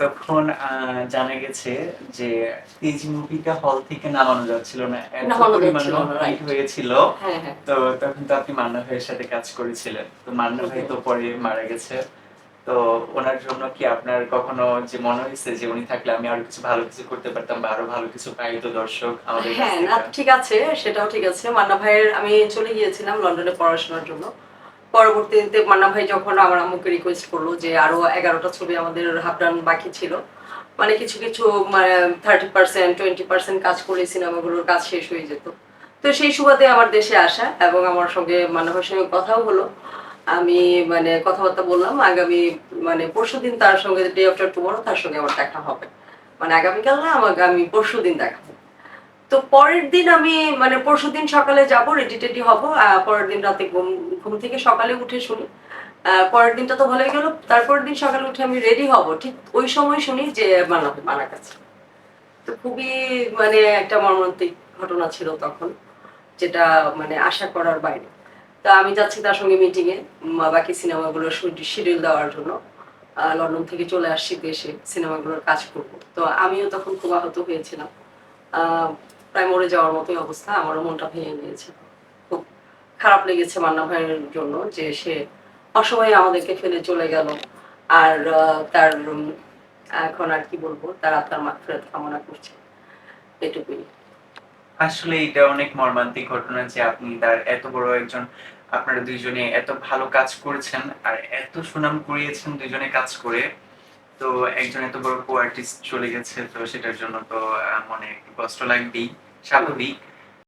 তখন জানা গেছে যে তেজি মুভিটা হল থেকে নামানো যাচ্ছিল না এত পরিমাণ. হয়েছিল। হ্যাঁ হ্যাঁ। তো তখন তো আপনি মান্না ভাইয়ের সাথে কাজ করেছিলেন। তো মান্না ভাই তো পরে মারা গেছে। তো ওনার জন্য কি আপনার কখনো যে মনে হয়েছে যে উনি থাকলে আমি আরও কিছু ভালো কিছু করতে পারতাম বা আরও ভালো কিছু পাইতো দর্শক আমাদের হ্যাঁ ঠিক আছে সেটাও ঠিক আছে। মান্না ভাইয়ের আমি চলে গিয়েছিলাম লন্ডনে পড়াশোনার জন্য। পরবর্তীতে মান্না ভাই যখন আমার আম্মুকে রিকোয়েস্ট করল যে আরও এগারোটা ছবি আমাদের হাফডান বাকি ছিল মানে কিছু কিছু মানে থার্টি পার্সেন্ট টোয়েন্টি পার্সেন্ট কাজ করলে সিনেমাগুলোর কাজ শেষ হয়ে যেত। তো সেই সুবাদে আমার দেশে আসা এবং আমার সঙ্গে মান্না ভাইয়ের সঙ্গে কথাও হলো। আমি মানে কথাবার্তা বললাম, আগামী মানে পরশু দিন তার সঙ্গে ডে আফটার টুমোরো তার সঙ্গে আমার দেখা হবে। মানে আগামীকাল না আমার আগামী পরশু দিন দেখা হবে তো পরের দিন আমি মানে পরশু দিন সকালে যাব রেডি টেডি হব পরের দিন রাতে ঘুম ঘুম থেকে সকালে উঠে শুনি। পরের দিনটা তো ভালোই গেল, তারপরের দিন সকালে উঠে আমি রেডি হব। ঠিক ওই সময় শুনি যে মানা মারা গেছে তো খুবই মানে একটা মর্মান্তিক ঘটনা ছিল তখন, যেটা মানে আশা করার বাইরে। তো আমি যাচ্ছি তার সঙ্গে মিটিংয়ে বাকি সিনেমাগুলো শিডিউল দেওয়ার জন্য। লন্ডন থেকে চলে আসছি দেশে, সিনেমাগুলোর কাজ করব। তো আমিও তখন খুব আহত হয়েছিলাম। প্রায় মরে যাওয়ার মতোই অবস্থা। আমারও মনটা ভেঙে গিয়েছে। খুব খারাপ লেগেছে মান্না ভাইয়ের জন্য যে সে অসময়ে আমাদেরকে ফেলে চলে গেল। আর তার এখন আর কি বলব, তার আত্মার মাগফিরাত কামনা করছে। এটুকুই। আসলে এটা অনেক মর্মান্তিক ঘটনা যে আপনি তার এত বড় একজন, আপনারা দুইজনে এত ভালো কাজ করেছেন আর এত সুনাম কুড়িয়েছেন দুইজনে কাজ করে। তো একজন এত বড় কো আর্টিস্ট চলে গেছে, তো সেটার জন্য তো মনে একটু কষ্ট লাগবেই, স্বাভাবিক।